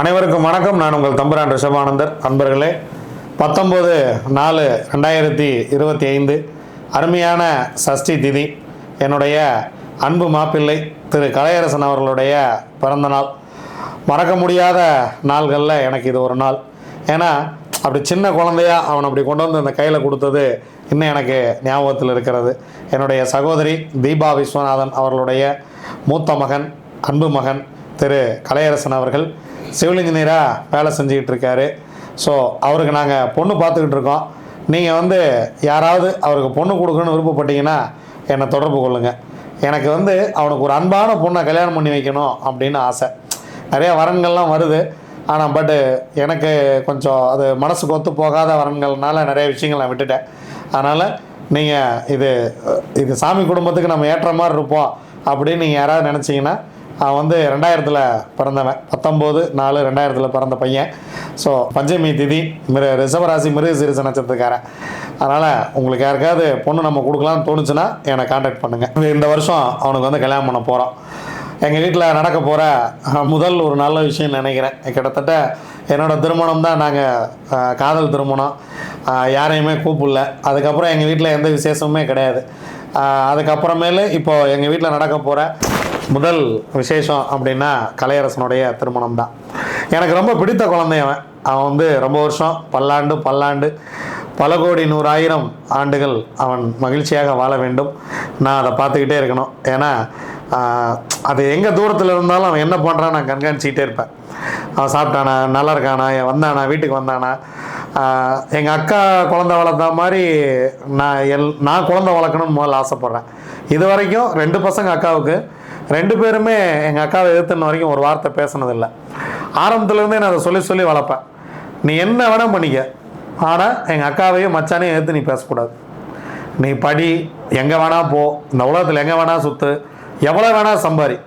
அனைவருக்கும் வணக்கம். நான் உங்கள் தம்பரான் ரிஷபானந்தர். அன்பர்களே பத்தொம்போது நாலு ரெண்டாயிரத்தி இருபத்தி ஐந்து அருமையான சஷ்டி திதி. என்னுடைய அன்பு மாப்பிள்ளை திரு கலையரசன் அவர்களுடைய பிறந்த நாள் மறக்க முடியாத நாள்களில் எனக்கு இது ஒரு நாள். ஏன்னா அப்படி சின்ன குழந்தையா அவன் அப்படி கொண்டு வந்து அந்த கையில் கொடுத்தது இன்னும் எனக்கு ஞாபகத்தில் இருக்கிறது. என்னுடைய சகோதரி தீபா விஸ்வநாதன் அவர்களுடைய மூத்த மகன் அன்பு மகன் திரு கலையரசன் அவர்கள் சிவில் இன்ஜினியராக வேலை செஞ்சுக்கிட்டு இருக்காரு ஸோ அவருக்கு நாங்கள் பொண்ணு பார்த்துக்கிட்டு இருக்கோம் நீங்கள் வந்து யாராவது அவருக்கு பொண்ணு கொடுக்கணும்னு விருப்பப்பட்டீங்கன்னா என்னை தொடர்பு கொள்ளுங்கள் எனக்கு வந்து அவனுக்கு ஒரு அன்பான பொண்ணை கல்யாணம் பண்ணி வைக்கணும் அப்படின்னு ஆசை. நிறைய வரன்கள்லாம் வருது. ஆனால் பட்டு எனக்கு கொஞ்சம் அது மனசுக்கு ஒத்து போகாத வரன்கள்னால நிறைய விஷயங்கள் நான் விட்டுட்டேன். அதனால் நீங்கள் இது இது சாமி குடும்பத்துக்கு நம்ம ஏற்ற மாதிரி இருப்போம் அப்படின்னு நீங்கள் யாராவது நினச்சிங்கன்னா அவன் வந்து ரெண்டாயிரத்தில் பிறந்தவன். பத்தொம்போது நாலு ரெண்டாயிரத்தில் பிறந்த பையன். ஸோ பஞ்சமி திதி மிரு ரிஷபராசி மிருக சிறுச நட்சத்திரக்காரன் அதனால் உங்களுக்கு யாருக்காவது பொண்ணு நம்ம கொடுக்கலாம்னு தோணுச்சுன்னா என்னை காண்டாக்ட் பண்ணுங்கள் இந்த வருஷம் அவனுக்கு வந்து கல்யாணம் பண்ண போகிறோம் எங்கள் வீட்டில் நடக்க போகிற முதல் ஒரு நல்ல விஷயம் நினைக்கிறேன். கிட்டத்தட்ட என்னோடய திருமணம் தான் நாங்கள் காதல் திருமணம். யாரையுமே கூப்பிடல. அதுக்கப்புறம் எங்கள் வீட்டில் எந்த விசேஷமுமே கிடையாது. அதுக்கப்புறமேலு இப்போது எங்கள் வீட்டில் நடக்க போகிற முதல் விசேஷம் அப்படின்னா கலையரசனுடைய திருமணம் தான் எனக்கு ரொம்ப பிடித்த குழந்தை அவன். அவன் வந்து ரொம்ப வருஷம் பல்லாண்டு பல்லாண்டு பல கோடி நூறாயிரம் ஆண்டுகள் அவன் மகிழ்ச்சியாக வாழ வேண்டும். நான் அதை பார்த்துக்கிட்டே இருக்கணும். ஏன்னா அது எங்கே தூரத்தில் இருந்தாலும் அவன் என்ன பண்ணுறான் நான் கண்காணிச்சிக்கிட்டே இருப்பேன். அவன் சாப்பிட்டானா? நல்லா இருக்கானா? வந்தானா? வீட்டுக்கு வந்தானா? எங்கள் அக்கா குழந்த வளர்த்த மாதிரி நான் எல் நான் குழந்தை வளர்க்கணும்னு முதல்ல ஆசைப்பட்றேன். இது வரைக்கும் ரெண்டு பசங்க அக்காவுக்கு ரெண்டு பேருமே எங்கள் அக்காவை எதிர்த்துன வரைக்கும் ஒரு வார்த்தை பேசினதில்லை. ஆரம்பத்துலேருந்தே நான் அதை சொல்லி சொல்லி வளர்ப்பேன். நீ என்ன வேணால் பண்ணிக்க. ஆனால் எங்கள் அக்காவையும் மச்சானையும் எதிர்த்து நீ பேசக்கூடாது. நீ படி எங்கே வேணால் போ. இந்த உலகத்தில் எங்கே வேணால் சுற்று எவ்வளோ வேணால் சம்பாரி.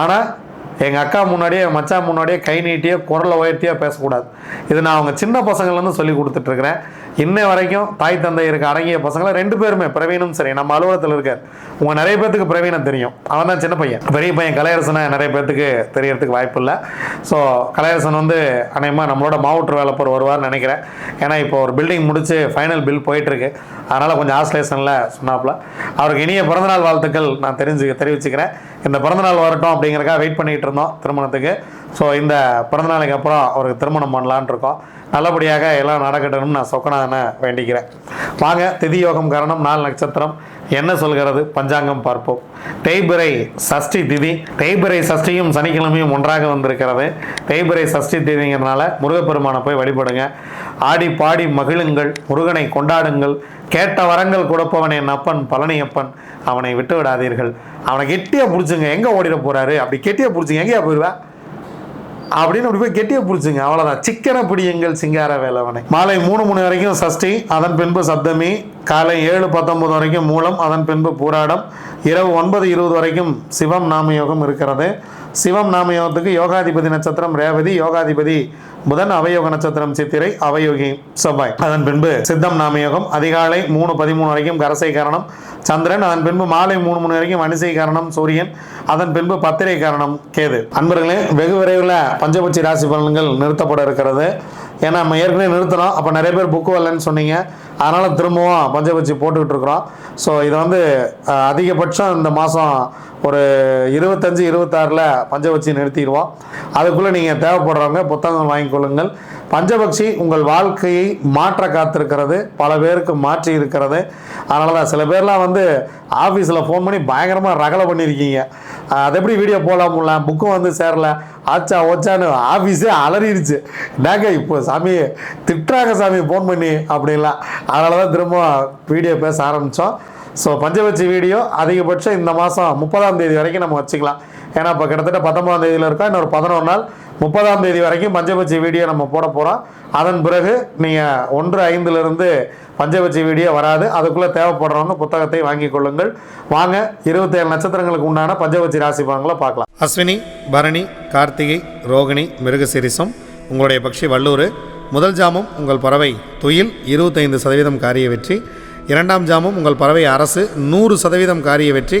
ஆனால் எங்கள் அக்கா முன்னாடியே என் மச்சான் முன்னாடியே கை நீட்டியோ குரலை உயர்த்தியோ பேசக்கூடாது. இது நான் அவங்க சின்ன பசங்கள்லேருந்து சொல்லி கொடுத்துட்ருக்குறேன் இன்ன வரைக்கும் தாய் தந்தை இருக்க அடங்கிய பசங்களை ரெண்டு பேருமே பிரவீனும் சரி நம்ம அலுவலகத்தில் இருக்கார் உங்க நிறைய பேர்த்துக்கு பிரவீனை தெரியும். அவன் தான் சின்ன பையன். பெரிய பையன் கலையரசனை நிறைய பேர்த்துக்கு தெரியறதுக்கு வாய்ப்பு இல்லை. ஸோ கலையரசன் வந்து அநேகமாக நம்மளோட மாவட்ட டெவலப்பர் வருவார்னு நினைக்கிறேன். ஏன்னா இப்போ ஒரு பில்டிங் முடிச்சு ஃபைனல் பில் போயிட்டுருக்கு. அதனால் கொஞ்சம் ஆஸ்லேஷனில் சொன்னாப்புல. அவருக்கு இனிய பிறந்தநாள் வாழ்த்துக்கள் நான் தெரிஞ்சு தெரிவிச்சுக்கிறேன். இந்த பிறந்தநாள் வரட்டும் அப்படிங்கிறக்காக வெயிட் பண்ணிகிட்டு இருந்தோம் திருமணத்துக்கு. ஸோ இந்த பிறந்தநாளுக்கு அப்புறம் அவருக்கு திருமணம் பண்ணலான்னு இருக்கோம். நல்லபடியாக எல்லாம் நடக்கட்டணும்னு நான் சொக்கனா சொக்கநாதனை வேண்டிக்கிறேன். வாங்க திதி யோகம் காரணம் நாலு நட்சத்திரம். என்ன சொல்கிறது? பஞ்சாங்கம் பார்ப்போம். தேய்பிரை சஷ்டி திதி. தேய்பிரை சஷ்டியும் சனிக்கிழமையும் ஒன்றாக வந்திருக்கிறது. தேய்பிரை சஷ்டி திதிங்கிறதுனால முருகப்பெருமானை போய் வழிபடுங்க. ஆடி பாடி மகிழுங்கள் முருகனை கொண்டாடுங்கள். கேட்ட வரங்கள் கொடுப்பவன் என் அப்பன் பழனியப்பன். அவனை விட்டு விடாதீர்கள் அவனை கெட்டியாக பிடிச்சுங்க. எங்கே ஓடிட போறாரு? அப்படி கெட்டியாக பிடிச்சிங்க. எங்கேயா போயிடுவேன் அப்படின்னு அப்படி போய் கெட்டியை பிடிச்சிங்க. அவ்வளோதான் சிக்கன பிடியுங்கள் சிங்கார வேலவனை. மாலை மூணு மணி வரைக்கும் சஷ்டி அதன் பின்பு சப்தமி காலை ஏழு பத்தொன்பது வரைக்கும் மூலம் அதன் பின்பு பூராடம் இரவு ஒன்பது இருபது வரைக்கும் சிவம் நாமயோகம் இருக்கிறது. சிவம் நாமயோகத்துக்கு யோகாதிபதி நட்சத்திரம் ரேவதி யோகாதிபதி புதன் அவயோக நட்சத்திரம் சித்திரை அவயோகி செவ்வாய். அதன் பின்பு சித்தம் நாமயோகம் அதிகாலை மூணு பதிமூணு வரைக்கும் கரசை காரணம் சந்திரன் அதன் பின்பு மாலை மூணு மணி வரைக்கும் அனிசை காரணம் சூரியன் அதன் பின்பு பத்திரை காரணம் கேது. அன்பர்களே வெகு விரைவில் பஞ்சபட்சி ராசி பலன்கள் நிறுத்தப்பட இருக்கிறது. ஏன்னா நம்ம ஏற்கனவே நிறுத்தினோம். அப்போ நிறைய பேர் புக்கு வரலன்னு சொன்னீங்க. அதனால் திரும்பவும் பஞ்சபட்சி போட்டுக்கிட்டு இருக்கிறோம். ஸோ இதை வந்து அதிகபட்சம் இந்த மாதம் ஒரு இருபத்தஞ்சு இருபத்தாறில் பஞ்சபட்சி நிறுத்திடுவோம். அதுக்குள்ளே நீங்கள் தேவைப்படுறவங்க புத்தகங்கள் வாங்கி கொள்ளுங்கள். பஞ்சபக்ஷி உங்கள் வாழ்க்கையை மாற்ற காத்திருக்கிறது. பல பேருக்கு மாற்றி இருக்கிறது. அதனால தான் சில பேர்லாம் வந்து ஆஃபீஸில் ஃபோன் பண்ணி பயங்கரமாக ரகலை பண்ணியிருக்கீங்க. அது எப்படி வீடியோ போடலாம்ல புக்கும் வந்து சேரல. ஆச்சா ஓச்சான்னு ஆஃபீஸே அலறிடுச்சு. என்னங்க இப்போ சாமி? திட்டுறாங்க சாமி ஃபோன் பண்ணி அப்படின்லாம். அதனால தான் திரும்ப வீடியோ பேச ஆரம்பித்தோம் ஸோ பஞ்சபட்சி வீடியோ அதிகபட்சம் இந்த மாதம் முப்பதாம் தேதி வரைக்கும் நம்ம வச்சுக்கலாம். ஏன்னா இப்போ கிட்டத்தட்ட பத்தொம்பதாம் தேதியில் இருக்கா இன்னொரு பதினொரு நாள் முப்பதாம் தேதி வரைக்கும் பஞ்சபட்சி வீடியோ நம்ம போட போகிறோம் அதன் பிறகு நீங்கள் ஒன்று ஐந்துலேருந்து பஞ்சபட்சி வீடியோ வராது. அதுக்குள்ளே தேவைப்படுறவங்க புத்தகத்தை வாங்கிக் கொள்ளுங்கள். வாங்க இருபத்தேழு நட்சத்திரங்களுக்கு உண்டான பஞ்சபட்சி ராசி பலன்களை பார்க்கலாம். அஸ்வினி பரணி கார்த்திகை ரோகிணி மிருகசிரிசம் உங்களுடைய பக்ஷி வல்லூர் முதல் ஜாமம் உங்கள் பறவை துயில் இருபத்தைந்து சதவீதம் காரிய வெற்றி. இரண்டாம் ஜாமம் உங்கள் பறவை அரசு நூறு சதவீதம் காரிய வெற்றி.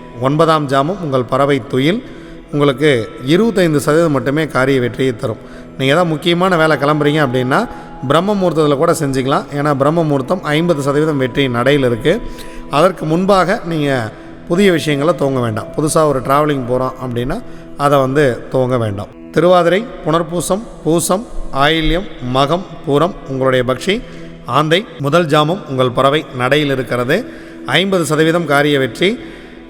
ஒன்பதாம் ஜாமம் உங்கள் பறவை துயில் உங்களுக்கு இருபத்தைந்து சதவீதம் மட்டுமே காரிய வெற்றியை தரும். நீங்கள் எதாவது முக்கியமான வேலை கிளம்புறீங்க அப்படின்னா பிரம்ம முகூர்த்தத்தில் கூட செஞ்சுக்கலாம். ஏன்னா பிரம்ம முகூர்த்தம் ஐம்பது சதவீதம் வெற்றி நடையில் இருக்குது அதற்கு முன்பாக நீங்கள் புதிய விஷயங்களை துவங்க வேண்டாம். புதுசாக ஒரு ட்ராவலிங் போகிறோம் அப்படின்னா அதை வந்து துவங்க வேண்டாம். திருவாதிரை புனர்பூசம் பூசம் ஆயில்யம் மகம் பூரம் உங்களுடைய பக்ஷி ஆந்தை முதல் ஜாமம் உங்கள் பறவை நடையில் இருக்கிறது. ஐம்பது சதவீதம் காரிய வெற்றி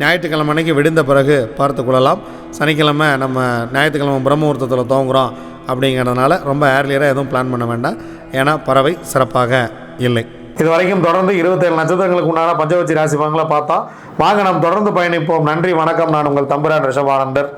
ஞாயிற்றுக்கிழமை அன்னைக்கு விடுந்த பிறகு பார்த்து கொள்ளலாம். சனிக்கிழமை நம்ம ஞாயிற்றுக்கிழமை பிரம்மமுகூர்த்தத்தில் தோங்குகிறோம் துவங்குறோம் அப்படிங்கிறதுனால ரொம்ப ஏர்லியராக எதுவும் பிளான் பண்ண வேண்டாம். ஏன்னா பறவை சிறப்பாக இல்லை. இது வரைக்கும் தொடர்ந்து இருபத்தேழு நட்சத்திரங்களுக்கு உண்டான பஞ்சவச்சி ராசி பங்களை பார்த்தோம் வாங்க நாம் தொடர்ந்து பயணிப்போம். நன்றி வணக்கம். நான் உங்கள் தம்புரான் ரிஷபானந்தர்.